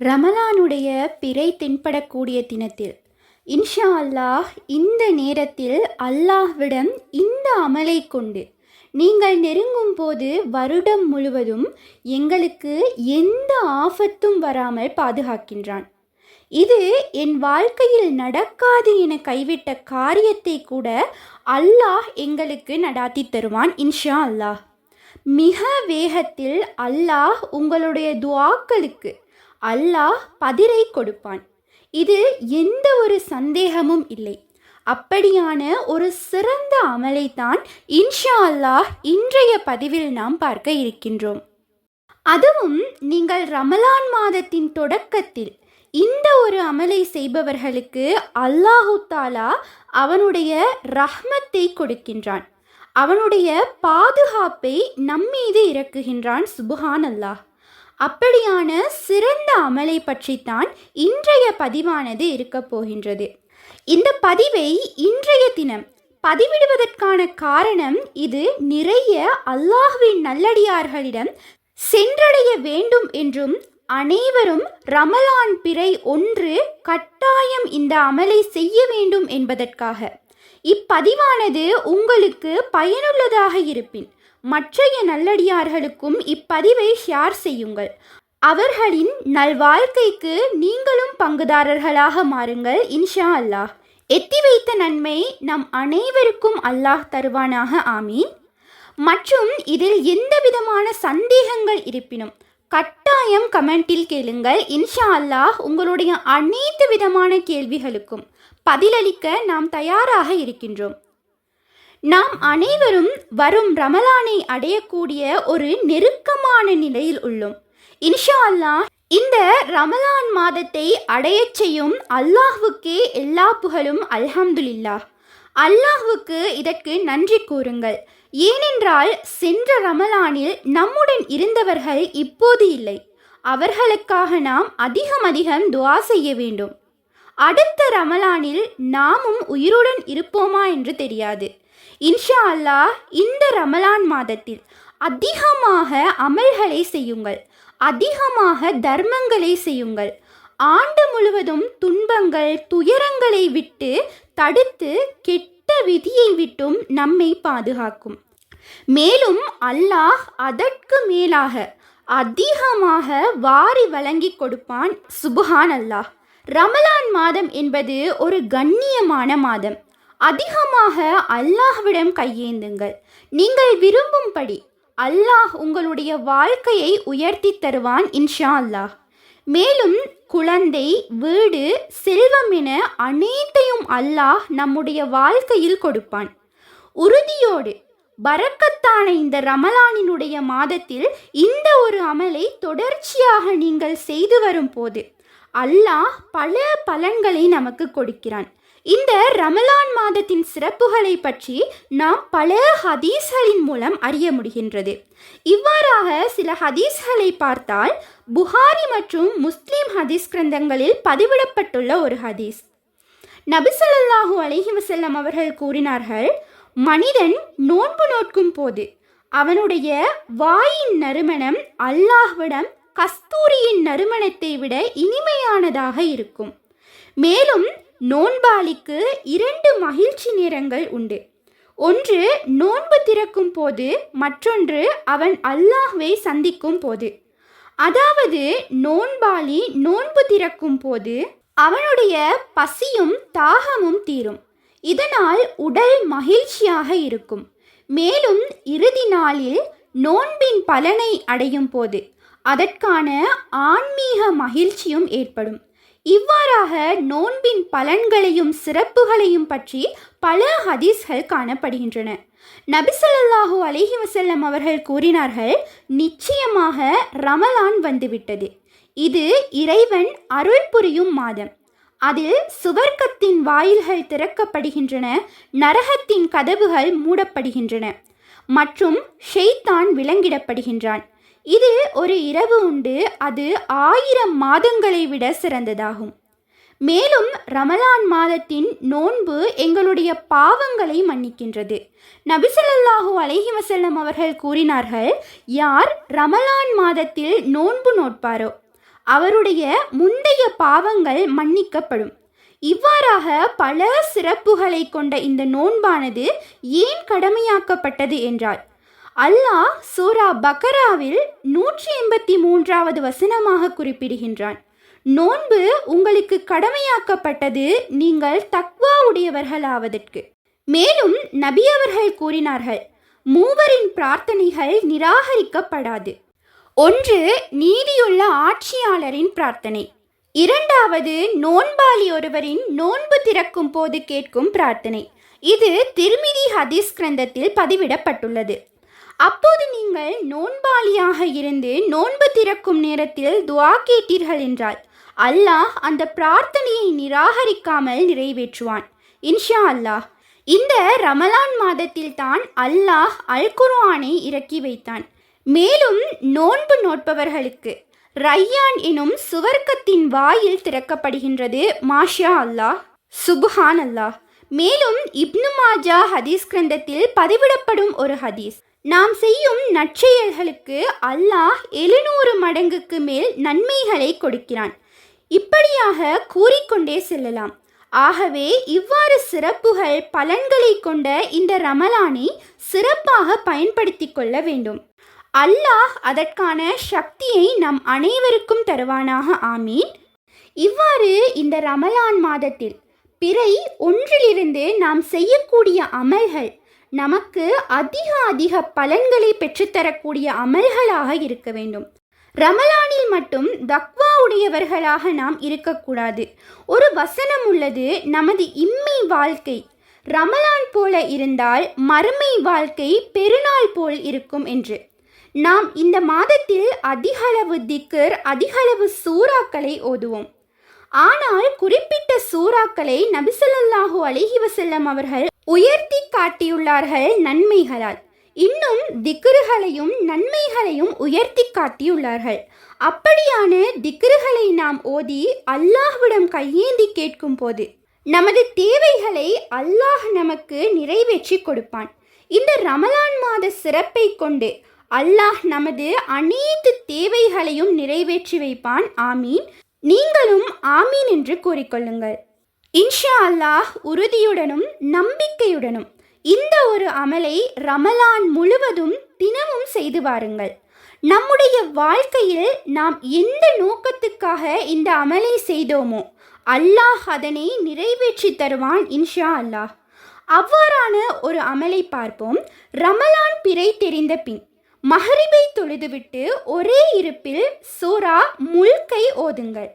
ரமலானுடைய பிறை தென்படக்கூடிய தினத்தில் இன்ஷா அல்லாஹ் இந்த நேரத்தில் அல்லாஹ்விடம் இந்த அமலை கொண்டு நீங்கள் நெருங்கும் போது வருடம் முழுவதும் எங்களுக்கு எந்த ஆபத்தும் வராமல் பாதுகாக்கின்றான். இது என் வாழ்க்கையில் நடக்காது என கைவிட்ட காரியத்தை கூட அல்லாஹ் எங்களுக்கு நடாத்தி தருவான் இன்ஷா அல்லாஹ். மிக வேகத்தில் அல்லாஹ் உங்களுடைய துவாக்களுக்கு அல்லாஹ் பதிரை கொடுப்பான். இது எந்த ஒரு சந்தேகமும் இல்லை. அப்படியான ஒரு சிறந்த அமலைத்தான் இன்ஷா அல்லாஹ் இன்றைய பதிவில் நாம் பார்க்க இருக்கின்றோம். அதுவும் நீங்கள் ரமலான் மாதத்தின் தொடக்கத்தில் இந்த ஒரு அமலை செய்பவர்களுக்கு அல்லாஹு தாலா அவனுடைய ரஹ்மத்தை கொடுக்கின்றான். அவனுடைய பாதுகாப்பை நம்மீது இறக்குகின்றான் சுபுஹான் அல்லாஹ் அப்படியான சிறந்த அமலை பற்றித்தான் இன்றைய பதிவானது இருக்கப் போகின்றது. இந்த பதிவை இன்றைய தினம் பதிவிடுவதற்கான காரணம் இது நிறைய அல்லாஹ்வின் நல்லடியார்களிடம் சென்றடைய வேண்டும் என்றும் அனைவரும் ரமலான் பிறை ஒன்று கட்டாயம் இந்த அமலை செய்ய வேண்டும் என்பதற்காக. இப்பதிவானது உங்களுக்கு பயனுள்ளதாக இருப்பின் மற்றைய நல்லடியார்களுக்கும் இப்பதிவை ஷேர் செய்யுங்கள். அவர்களின் நல்வாழ்க்கைக்கு நீங்களும் பங்குதாரர்களாக மாறுங்கள் இன்ஷா அல்லாஹ். எத்தி வைத்த நன்மை நம் அனைவருக்கும் அல்லாஹ் தருவானாக ஆமீன். மற்றும் இதில் எந்த விதமான சந்தேகங்கள் இருப்பினும் கட்டாயம் கமெண்டில் கேளுங்கள் இன்ஷா அல்லாஹ். உங்களுடைய அனைத்து விதமான கேள்விகளுக்கும் பதிலளிக்க நாம் தயாராக இருக்கின்றோம். நாம் அனைவரும் வரும் ரமலானை அடையக்கூடிய ஒரு நெருக்கமான நிலையில் உள்ளோம். இன்ஷா அல்லாஹ் இந்த ரமலான் மாதத்தை அடையச் செய்யும் அல்லாஹ்வுக்கே எல்லா புகழும் அல்ஹம்துலில்லா அல்லாஹ்வுக்கு இதற்கு நன்றி கூறுங்கள். ஏனென்றால் சென்ற ரமலானில் நம்முடன் இருந்தவர்கள் இப்போது இல்லை. அவர்களுக்காக நாம் அதிகம் அதிகம் துவா செய்ய வேண்டும். அடுத்த ரமலானில் நாமும் உயிருடன் இருப்போமா என்று தெரியாது. இன்ஷா அல்லாஹ் இந்த ரமலான் மாதத்தில் அதிகமாக அமல்களை செய்யுங்கள். அதிகமாக தர்மங்களை செய்யுங்கள். ஆண்டு முழுவதும் துன்பங்கள் துயரங்களை விட்டு தடுத்து கெட்ட விதியை விட்டும் நம்மை பாதுகாக்கும். மேலும் அல்லாஹ் அதற்கு மேலாக அதிகமாக வாரி வழங்கி கொடுப்பான். சுபஹான் அல்லாஹ் ரமலான் மாதம் என்பது ஒரு கண்ணியமான மாதம். அதிகமாக அல்லாஹ்விடம் கையேந்துங்கள். நீங்கள் விரும்பும்படி அல்லாஹ் உங்களுடைய வாழ்க்கையை உயர்த்தி தருவான் இன்ஷா அல்லாஹ். மேலும் குழந்தை வீடு செல்வம் என அனைத்தையும் அல்லாஹ் நம்முடைய வாழ்க்கையில் கொடுப்பான். உறுதியோடு பரக்கத்தான இந்த ரமலானினுடைய மாதத்தில் இந்த ஒரு அமலை தொடர்ச்சியாக நீங்கள் செய்து வரும் போது அல்லாஹ் பல பலன்களை நமக்கு கொடுக்கிறான். இந்த ரமலான் மாதத்தின் சிறப்புகளை பற்றி நாம் பல ஹதீஸ்களின் மூலம் அறிய முடிகின்றது. இவ்வாறாக சில ஹதீஸ்களை பார்த்தால் புகாரி மற்றும் முஸ்லீம் ஹதீஸ் கிரந்தங்களில் பதிவிடப்பட்டுள்ள ஒரு ஹதீஸ். நபிசல்லாஹு அலஹி வசல்லம் அவர்கள் கூறினார்கள் மனிதன் நோன்பு நோக்கும் போது அவனுடைய வாயின் நறுமணம் அல்லாஹ்விடம் கஸ்தூரியின் நறுமணத்தை விட இனிமையானதாக இருக்கும். மேலும் நோன்பாளிக்கு இரண்டு மகிழ்ச்சி நேரங்கள் உண்டு. ஒன்று நோன்பு திறக்கும் போது மற்றொன்று அவன் அல்லாஹ்வை சந்திக்கும் போது. அதாவது நோன்பாளி நோன்பு திறக்கும் போது அவனுடைய பசியும் தாகமும் தீரும். இதனால் உடல் மகிழ்ச்சியாக இருக்கும். மேலும் இறுதி நாளில் நோன்பின் பலனை அடையும் போது அதற்கான ஆன்மீக மகிழ்ச்சியும் ஏற்படும். இவ்வாறாக நோன்பின் பலன்களையும் சிறப்புகளையும் பற்றி பல ஹதீஸ்கள் காணப்படுகின்றன. நபிசல்லாஹூ அலஹி வசல்லம் அவர்கள் கூறினார்கள் நிச்சயமாக ரமலான் வந்துவிட்டது. இது இறைவன் அருள் புரியும் மாதம். அதில் சுவர்க்கத்தின் வாயில்கள் திறக்கப்படுகின்றன நரகத்தின் கதவுகள் மூடப்படுகின்றன மற்றும் ஷெய்தான் விலங்கிடப்படுகின்றான் இது ஒரு இரவு உண்டு. அது ஆயிரம் மாதங்களை விட சிறந்ததாகும். மேலும் ரமலான் மாதத்தின் நோன்பு எங்களுடைய பாவங்களை மன்னிக்கின்றது. நபிசல்லாஹூ அலஹி வசல்லம் அவர்கள் கூறினார்கள் யார் ரமலான் மாதத்தில் நோன்பு நோட்பாரோ அவருடைய முந்தைய பாவங்கள் மன்னிக்கப்படும். இவ்வாறாக பல சிறப்புகளை கொண்ட இந்த நோன்பானது ஏன் கடமையாக்கப்பட்டது? என்றால் அல்லாஹ் சூரா பக்கராவில் நூற்றி எண்பத்தி மூன்றாவது வசனமாக குறிப்பிடுகின்றான். நோன்பு உங்களுக்கு கடமையாக்கப்பட்டது நீங்கள் தக்வா உடையவர்களாவதற்கு. மேலும் நபியவர்கள் கூறினார்கள் மூவரின் பிரார்த்தனைகள் நிராகரிக்கப்படாது. ஒன்று நீதியுள்ள ஆட்சியாளரின் பிரார்த்தனை. இரண்டாவது நோன்பாளி ஒருவரின் நோன்பு திறக்கும் போது கேட்கும் பிரார்த்தனை. இது திருமிதி ஹதீஸ் கிரந்தத்தில் பதிவிடப்பட்டுள்ளது. அப்போது நீங்கள் நோன்பாளியாக இருந்து நோன்பு திறக்கும் நேரத்தில் துவா கேட்டீர்கள் என்றால் அல்லாஹ் அந்த பிரார்த்தனையை நிராகரிக்காமல் நிறைவேற்றுவான். இன்ஷா அல்லாஹ். இந்த ரமலான் மாதத்தில் தான் அல்லாஹ் அல் குர்ஆனை இறக்கி வைத்தான். மேலும் நோன்பு நோட்பவர்களுக்கு ரையான் எனும் சுவர்க்கத்தின் வாயில் திறக்கப்படுகின்றது மாஷா அல்லாஹ். சுபஹான் அல்லாஹ் மேலும் இப்னு மாஜா ஹதீஸ் கிரந்தத்தில் பதிவிடப்படும் ஒரு ஹதீஸ். நாம் செய்யும் நற்செயல்களுக்கு அல்லாஹ் எழுநூறு மடங்குக்கு மேல் நன்மைகளை கொடுக்கிறான். இப்படியாக கூறிக்கொண்டே செல்லலாம். ஆகவே இவ்வாறு சிறப்புகள் பலன்களை கொண்ட இந்த ரமலானை சிறப்பாக பயன்படுத்தி கொள்ள வேண்டும். அல்லாஹ் அதற்கான சக்தியை நம் அனைவருக்கும் தருவானாக ஆமீன். இவ்வாறு இந்த ரமலான் மாதத்தில் பிறை ஒன்றிலிருந்து நாம் செய்யக்கூடிய அமல்கள் நமக்கு அதிக அதிக பலன்களை பெற்றுத்தரக்கூடிய அமல்களாக இருக்க வேண்டும். ரமலானில் மட்டும் தக்வா உடையவர்களாக நாம் இருக்கக்கூடாது. ஒரு வசனம் உள்ளது நமது இம்மை வாழ்க்கை ரமலான் போல இருந்தால் மறுமை வாழ்க்கை பெருநாள் போல் இருக்கும் என்று. நாம் இந்த மாதத்தில் அதிகளவு திக்கர் அதிகளவு சூறாக்களை ஓதுவோம். ஆனால் குறிப்பிட்ட சூறாக்களை நபிசல்லாஹூ அலிஹி வசல்லம் அவர்கள் உயர்த்தி காட்டியுள்ளார்கள் நன்மைகளால். இன்னும் திக்ருகளையும் நன்மைகளையும் உயர்த்தி காட்டியுள்ளார்கள். அப்படியான திக்ருகளை நாம் ஓதி அல்லாஹ்விடம் கையேந்தி கேட்கும் போது நமது தேவைகளை அல்லாஹ் நமக்கு நிறைவேற்றி கொடுப்பான். இந்த ரமலான் மாத சிறப்பை கொண்டு அல்லாஹ் நமது அனைத்து தேவைகளையும் நிறைவேற்றி வைப்பான். ஆமீன். நீங்களும் ஆமீன் என்று கூறிக்கொள்ளுங்கள். இன்ஷா அல்லாஹ் உறுதியுடனும் நம்பிக்கையுடனும் இந்த ஒரு அமலை ரமலான் முழுவதும் தினமும் செய்து வாருங்கள். நம்முடைய வாழ்க்கையில் நாம் எந்த நோக்கத்துக்காக இந்த அமலை செய்தோமோ அல்லாஹ் அதனை நிறைவேற்றி தருவான் இன்ஷா அல்லாஹ். அவ்வாறான ஒரு அமலை பார்ப்போம். ரமலான் பிறை தெரிந்த பின் மஹரிபை தொழுதுவிட்டு ஒரே இருப்பில் சூரா முல்கை ஓதுங்கள்.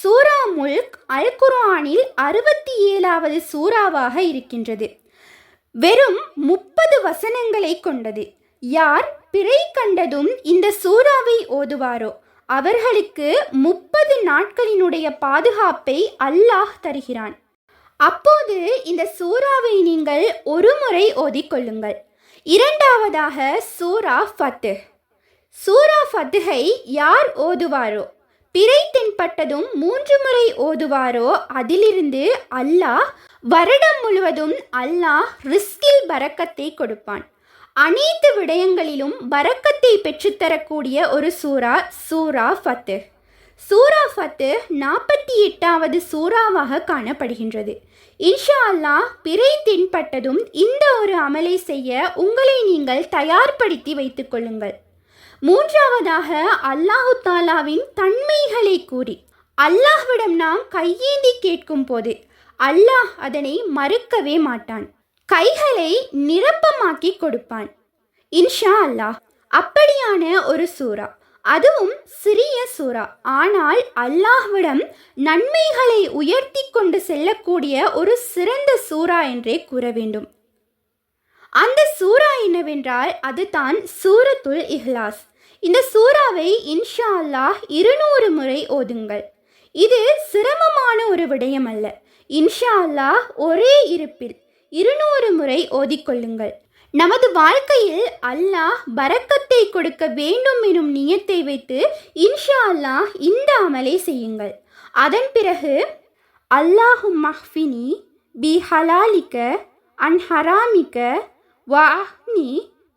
சூரா முல்க் அல் குரானில் அறுபத்தி ஏழாவது சூறாவாக இருக்கின்றது. வெறும் முப்பது வசனங்களை கொண்டது. யார் பிறை கண்டதும் இந்த சூறாவை ஓதுவாரோ? அவர்களுக்கு முப்பது நாட்களினுடைய பாதுகாப்பை அல்லாஹ் தருகிறான். அப்போது இந்த சூறாவை நீங்கள் ஒரு முறை ஓதிக்கொள்ளுங்கள் இரண்டாவதாக சூரா ஃபத்து சூரா ஃபத்துகை யார் ஓதுவாரோ? பிறை தென்பட்டதும் மூன்று முறை ஓதுவாரோ? அதிலிருந்து அல்லாஹ் வருடம் முழுவதும் அல்லாஹ் ரிஸ்கில் பறக்கத்தை கொடுப்பான். அனைத்து விடயங்களிலும் பறக்கத்தை பெற்றுத்தரக்கூடிய ஒரு சூரா சூரா ஃபத்து. சூரா ஃபத்து நாற்பத்தி எட்டாவது சூறாவாக காணப்படுகின்றது. இன்ஷா அல்லாஹ் பிறை தென்பட்டதும் இந்த ஒரு அமலை செய்ய உங்களை நீங்கள் தயார்படுத்தி வைத்துக் கொள்ளுங்கள். மூன்றாவதாக அல்லாஹு தாலாவின் தன்மைகளை கூறி. அல்லாஹ்விடம் நாம் கையேந்தி கேட்கும் போது அல்லாஹ் அதனை மறுக்கவே மாட்டான். கைகளை நிரப்பமாக்கி கொடுப்பான். இன்ஷா அல்லாஹ் அப்படியான ஒரு சூறா. அதுவும் சிறிய சூறா. ஆனால் அல்லாஹ்விடம் நன்மைகளை உயர்த்தி கொண்டு செல்லக்கூடிய ஒரு சிறந்த சூறா என்றே கூற வேண்டும். அந்த சூறா என்னவென்றால் அதுதான் சூரத்துல் இஹ்லாஸ். இந்த சூறாவை இன்ஷா அல்லாஹ் இருநூறு முறை ஓதுங்கள். இது சிரமமான ஒரு விடயம் அல்ல இன்ஷா அல்லாஹ் ஒரே இருப்பில் இருநூறு முறை ஓதிக்கொள்ளுங்கள். நமது வாழ்க்கையில் அல்லாஹ் பரக்கத்தை கொடுக்க வேண்டும் எனும் நியத்தை வைத்து இன்ஷா அல்லாஹ் இந்த அமலை செய்யுங்கள். அதன் பிறகு அல்லாஹு மஹ்ஃபினி பி ஹலாலிக்க அன் ஹராமிக்க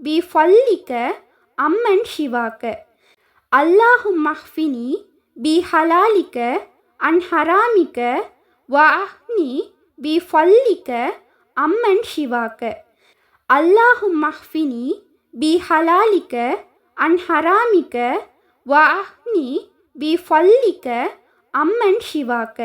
பி ஃபல்லிக்க அம்மன் ஷிவாக்க அல்லாஹு மஹ்ஃபினி பி ஹலாலிக்க அன் ஹராமிக்க வாஹ்னி பி ஃபல்லிக்க அம்மன் ஷிவாக்க அல்லாஹு மஹ்ஃபினி பி ஹலாலிக்க அன் ஹராமிக்க வாஹ்னி பி ஃபல்லிக்க அம்மன் ஷிவாக்க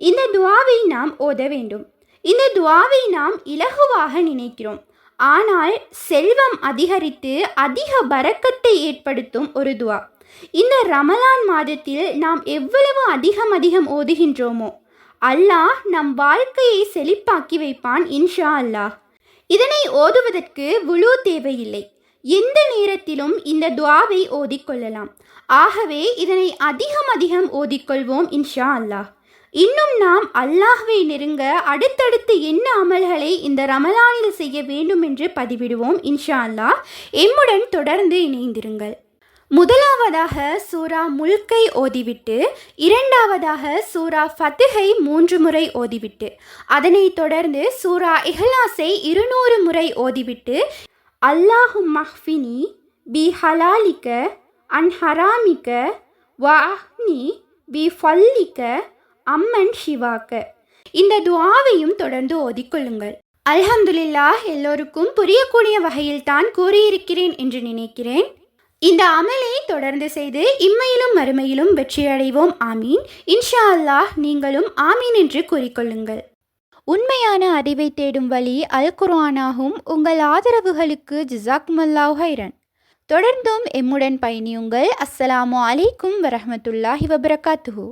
இந்த துவாவை நாம் ஓத வேண்டும். இந்த துவாவை நாம் இலகுவாக நினைக்கிறோம். ஆனால் செல்வம் அதிகரித்து அதிக பறக்கத்தை ஏற்படுத்தும் ஒரு துவா. இந்த ரமலான் மாதத்தில் நாம் எவ்வளவு அதிகம் அதிகம் ஓதுகின்றோமோ அல்லாஹ் நம் வாழ்க்கையை செழிப்பாக்கி வைப்பான் இன்ஷா அல்லாஹ். இதனை ஓதுவதற்கு விழு தேவையில்லை. எந்த நேரத்திலும் இந்த துவாவை ஓதிக்கொள்ளலாம் ஆகவே இதனை அதிகம் அதிகம் ஓதிக்கொள்வோம் இன்ஷா அல்லாஹ். இன்னும் நாம் அல்லாஹ்வை நெருங்க அடுத்தடுத்து என்ன அமல்களை இந்த ரமலானில் செய்ய வேண்டும் என்று பதிவிடுவோம் இன்ஷா அல்லாஹ். எம்முடன் தொடர்ந்து இணைந்திருங்கள். முதலாவதாக சூரா முல்கை ஓதிவிட்டு இரண்டாவதாக சூரா ஃபத்துஹை மூன்று முறை ஓதிவிட்டு அதனைத் தொடர்ந்து சூரா இஹ்லாஸை இருநூறு முறை ஓதிவிட்டு அல்லாஹு மஹ்ஃபினி பி ஹலாலிக்க அன் ஹராமிக்க வஹ்னி பி ஃபல்லிக்க அம்மன் ஷிவாக்க இந்த துவாவையும் தொடர்ந்து ஓதிக்கொள்ளுங்கள். அல்ஹம்துலில்லா எல்லோருக்கும் புரியக்கூடிய வகையில் தான் கூறியிருக்கிறேன் என்று நினைக்கிறேன். இந்த அமலை தொடர்ந்து செய்து இம்மையிலும் மறுமையிலும் வெற்றியடைவோம். ஆமீன். இன்ஷா அல்லாஹ் நீங்களும் ஆமீன் என்று கூறிக்கொள்ளுங்கள். உண்மையான அறிவை தேடும் வழி அல் குர்ஆனாகும். உங்கள் ஆதரவுகளுக்கு ஜிசாக்மல்லாஹ் ஹைரன் தொடர்ந்தும் எம்முடன் பயணியுங்கள். அஸ்ஸலாமு அலைக்கும் வரஹ்மத்துல்லாஹி வபரகாத்துஹு.